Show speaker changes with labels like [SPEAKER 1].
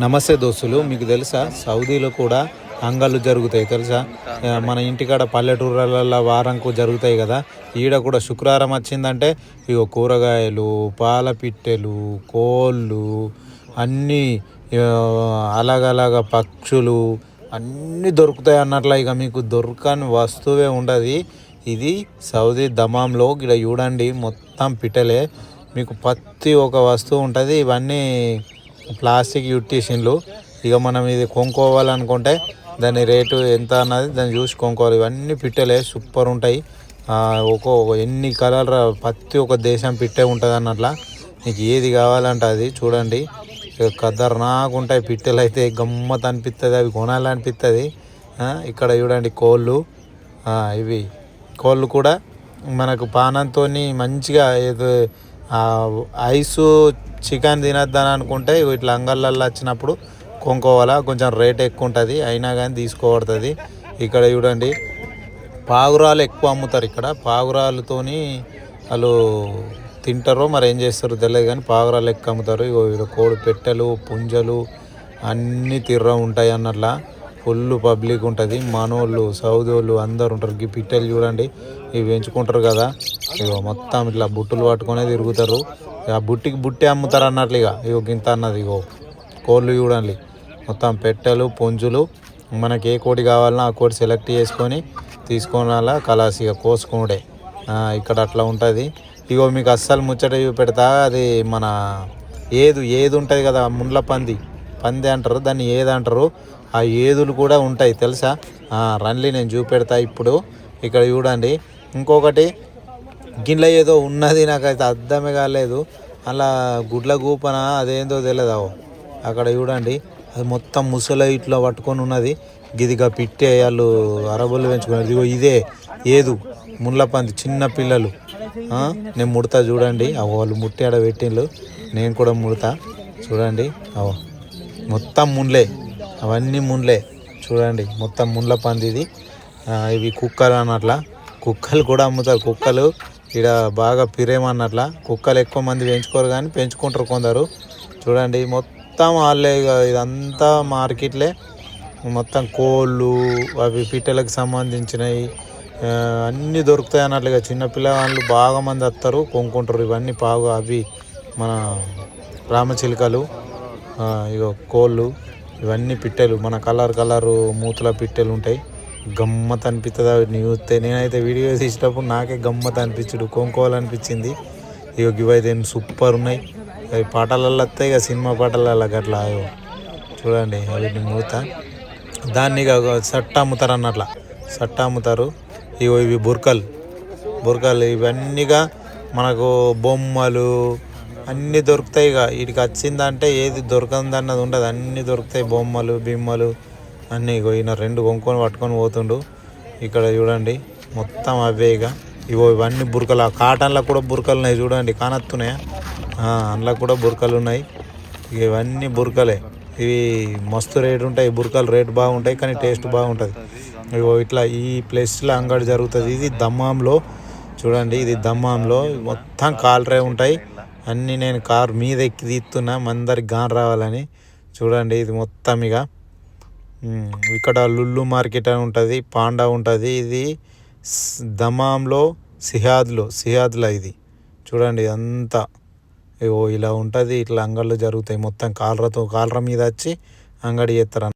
[SPEAKER 1] నమస్తే దోస్తులు మీకు తెలుసా? సౌదీలో కూడా అంగళ్ళు జరుగుతాయి తెలుసా? మన ఇంటికాడ పల్లెటూర్లలో వారంకు జరుగుతాయి కదా? ఈడ కూడా శుక్రవారం వచ్చిందంటే ఇక కూరగాయలు పాల పిట్టెలు కోళ్ళు అన్నీ ఆ, అలాగలాగ పక్షులు అన్నీ దొరుకుతాయి అన్నట్ల ఇక మీకు దొరకని వస్తువే ఉండదు. ఇది సౌదీ దమాంలో ఇక్కడ చూడండి మొత్తం పిట్టలే. మీకు ప్రతి ఒక వస్తువు ఉంటుంది ఇవన్నీ ప్లాస్టిక్ యూటిషన్లు ఇక మనం ఇది కొనుక్కోవాలనుకుంటే దాని రేటు ఎంత అన్నది దాన్ని చూసి కొనుక్కోవాలి. ఇవన్నీ పిట్టలే సూపర్ ఉంటాయి. ఒక్కో ఎన్ని కలర్ ప్రతి ఒక్క దేశం పిట్టే ఉంటుంది అన్నట్ల. నీకు ఏది కావాలంటే అది చూడండి. ఇక ఉంటాయి పిట్టలు అయితే గమ్మత్ అనిపిస్తుంది అవి కొనాలనిపిస్తుంది ఇక్కడ చూడండి కోళ్ళు. ఇవి కోళ్ళు కూడా మనకు పానంతో మంచిగా ఏదో ఐసు చికెన్ తినద్దని అనుకుంటే ఇట్లా అంగళ్ళల్లో వచ్చినప్పుడు కొనుక్కోవాలా. కొంచెం రేట్ ఎక్కువ ఉంటుంది అయినా కానీ తీసుకోబడుతుంది. ఇక్కడ చూడండి పావురాలు ఎక్కువ అమ్ముతారు ఇక్కడ. పావురాలతోని వాళ్ళు తింటారో మరి ఏం చేస్తారో తెలియదు కానీ పావురాలు ఎక్కువ అమ్ముతారు. ఇగో కోడి పెట్టెలు పుంజలు అన్నీ తిర్ర ఉంటాయి అన్నట్లా. ఫుల్ పబ్లిక్ ఉంటుంది. మనోళ్ళు సౌదోళ్ళు అందరు ఉంటారు. ఈ పిట్టెలు చూడండి ఇవి పెంచుకుంటారు కదా. ఇగో మొత్తం ఇట్లా బుట్టలు పట్టుకునే తిరుగుతారు. ఇక బుట్టికి బుట్టే అమ్ముతారు అన్నట్లు ఇక ఇగో గింత అన్నది ఇగో. కోళ్ళు చూడండి. మొత్తం పెట్టెలు పుంజులు. మనకి ఏ కోడి కావాలన్నా ఆ కోడి సెలెక్ట్ చేసుకొని తీసుకుని అలా కలాసి ఇక కోసుకునుడే. ఇక్కడ అట్లా ఉంటుంది. ఇగో మీకు అస్సలు ముచ్చట పెడతా అది మన ఏదు ఏది ఉంటుంది కదా ముండ్ల పంది. పంది అంటారు దాన్ని ఏది అంటారు. ఆ ఏదులు కూడా ఉంటాయి తెలుసా? రన్లీ రండి నేను చూపెడతా ఇప్పుడు. ఇక్కడ చూడండి. ఇంకొకటి గిన్నెలో ఏదో ఉన్నది నాకైతే అర్థమే కాలేదు. అలా గుడ్ల గూపన అదేందో తెలియదు అవు అక్కడ చూడండి అది మొత్తం ముసలి ఇట్లా పట్టుకొని ఉన్నది. గిదిగా పిట్టే వాళ్ళు అరబులు పెంచుకున్నారు. ఇదిగో ఇదే ఏదు ముళ్ళపంది చిన్న పిల్లలు. నేను ముడతా చూడండి. అవు వాళ్ళు ముట్టి ఆడ పెట్టిండ్రు నేను కూడా ముడతా. చూడండి అవు మొత్తం ముండ్లే అవన్నీ ముండ్లే చూడండి మొత్తం ముండ్ల పంది ఇది ఇవి కుక్కలు అన్నట్ల. కుక్కలు కూడా అమ్ముతారు కుక్కలు. ఇక్కడ బాగా పిరేమన్నట్ల కుక్కలు ఎక్కువ మంది పెంచుకోరు కానీ పెంచుకుంటారు కొందరు. చూడండి మొత్తం వాళ్ళే ఇక ఇదంతా మార్కెట్లే. మొత్తం కోళ్ళు అవి పిట్టలకు సంబంధించినవి అన్నీ దొరుకుతాయి అన్నట్లుగా. చిన్నపిల్లవాళ్ళు బాగా మంది వస్తారు కొనుక్కుంటారు. ఇవన్నీ బాగా అవి మన రామచిలుకలు ఇక ఇగో కోళ్ళు ఇవన్నీ పిట్టెలు. మన కలర్ కలరు మూతల పిట్టెలు ఉంటాయి. గమ్మత్ అనిపిస్తుంది అవి చూస్తే నేనైతే వీడియో తీసేటప్పుడు నాకే గమ్మత్ అనిపించుడు. కొనుక్కోవాలనిపించింది ఇగో ఇవైతే సూపర్ ఉన్నాయి. అవి పాటలలో వస్తాయి ఇక సినిమా పాటలలో అట్లా అయ్యో. చూడండి అవి మూత దాన్ని ఇక సట్ట అమ్ముతారు అన్నట్ల. సట్ట అమ్ముతారు. ఇగో ఇవి బుర్కలు. బుర్కలు ఇవన్నీగా మనకు బొమ్మలు అన్నీ దొరుకుతాయి ఇక వీటికి వచ్చిందంటే ఏది దొరకంది అన్నది ఉండదు. అన్నీ దొరుకుతాయి బొమ్మలు బిమ్మలు. అన్నీ ఇగో ఈయన రెండు కొనుక్కొని పట్టుకొని పోతుండు. ఇక్కడ చూడండి మొత్తం అవే ఇక ఇగో ఇవన్నీ బురకలు. ఆ కాటన్లో కూడా బురకలు ఉన్నాయి చూడండి కానత్తున్నాయా? అందులో కూడా బురకలు ఉన్నాయి. ఇవన్నీ బురకలే. ఇవి మస్తు రేటు ఉంటాయి బురకలు రేటు బాగుంటాయి కానీ టేస్ట్ బాగుంటుంది. ఇగో ఇట్లా ఈ ప్లేస్లో అంగడి జరుగుతుంది. ఇది దమ్మాంలో. చూడండి ఇది దమ్మాంలో. మొత్తం కాలరే ఉంటాయి. అన్నీ నేను కారు మీద ఎక్కి తీస్తున్నా మందరికి గాన్ రావాలని. చూడండి ఇది మొత్తం ఇక ఇక్కడ లుల్లు మార్కెట్ అని ఉంటుంది పాండా ఉంటుంది ఇది దమాంలో సిహాద్లో సిహాద్లో ఇది. చూడండి అంతా. ఇగో ఇలా ఉంటుంది ఇట్లా అంగళ్ళు జరుగుతాయి మొత్తం కాలరతో కాలర మీద వచ్చి అంగడి చేస్తారు